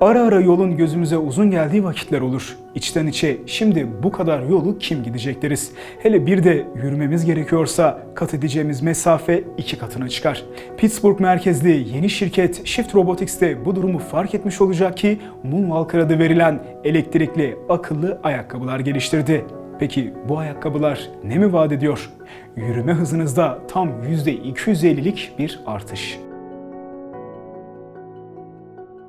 Ara ara yolun gözümüze uzun geldiği vakitler olur. İçten içe şimdi bu kadar yolu kim gidecek deriz. Hele bir de yürümemiz gerekiyorsa kat edeceğimiz mesafe iki katına çıkar. Pittsburgh merkezli yeni şirket Shift Robotics de bu durumu fark etmiş olacak ki Moonwalker adı verilen elektrikli akıllı ayakkabılar geliştirdi. Peki bu ayakkabılar ne mi vaat ediyor? Yürüme hızınızda tam %250'lik bir artış.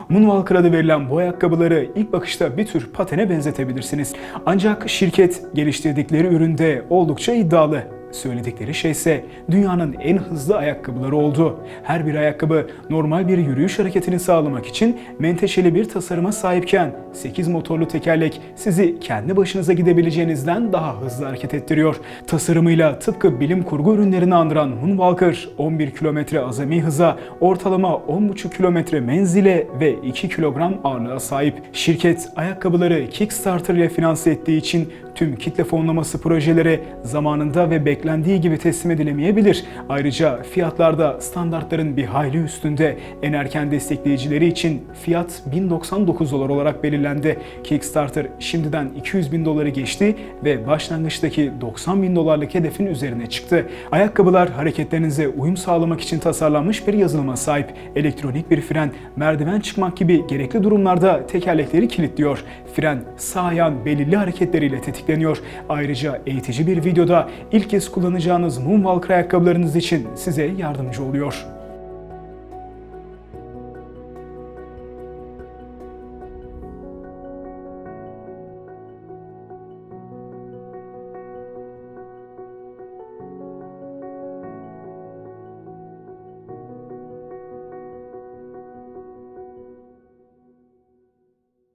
Moonwalker adı verilen bu ayakkabıları ilk bakışta bir tür patene benzetebilirsiniz. Ancak şirket geliştirdikleri üründe oldukça iddialı. Söyledikleri şey ise dünyanın en hızlı ayakkabıları oldu. Her bir ayakkabı normal bir yürüyüş hareketini sağlamak için menteşeli bir tasarıma sahipken 8 motorlu tekerlek sizi kendi başınıza gidebileceğinizden daha hızlı hareket ettiriyor. Tasarımıyla tıpkı bilim kurgu ürünlerini andıran Moonwalker 11 kilometre azami hıza, ortalama 10,5 kilometre menzile ve 2 kilogram ağırlığa sahip. Şirket ayakkabıları Kickstarter ile finanse ettiği için tüm kitle fonlaması projelere zamanında ve beklendiği gibi teslim edilemeyebilir. Ayrıca fiyatlarda standartların bir hayli üstünde. En erken destekleyicileri için fiyat 1099 dolar olarak belirlendi. Kickstarter şimdiden 200 bin doları geçti ve başlangıçtaki 90 bin dolarlık hedefin üzerine çıktı. Ayakkabılar hareketlerinize uyum sağlamak için tasarlanmış bir yazılıma sahip. Elektronik bir fren, merdiven çıkmak gibi gerekli durumlarda tekerlekleri kilitliyor. Fren sağ ayağın belirli hareketleriyle tetikleniyor. Ayrıca eğitici bir videoda ilk kez kullanacağınız Moonwalker ayakkabılarınız için size yardımcı oluyor.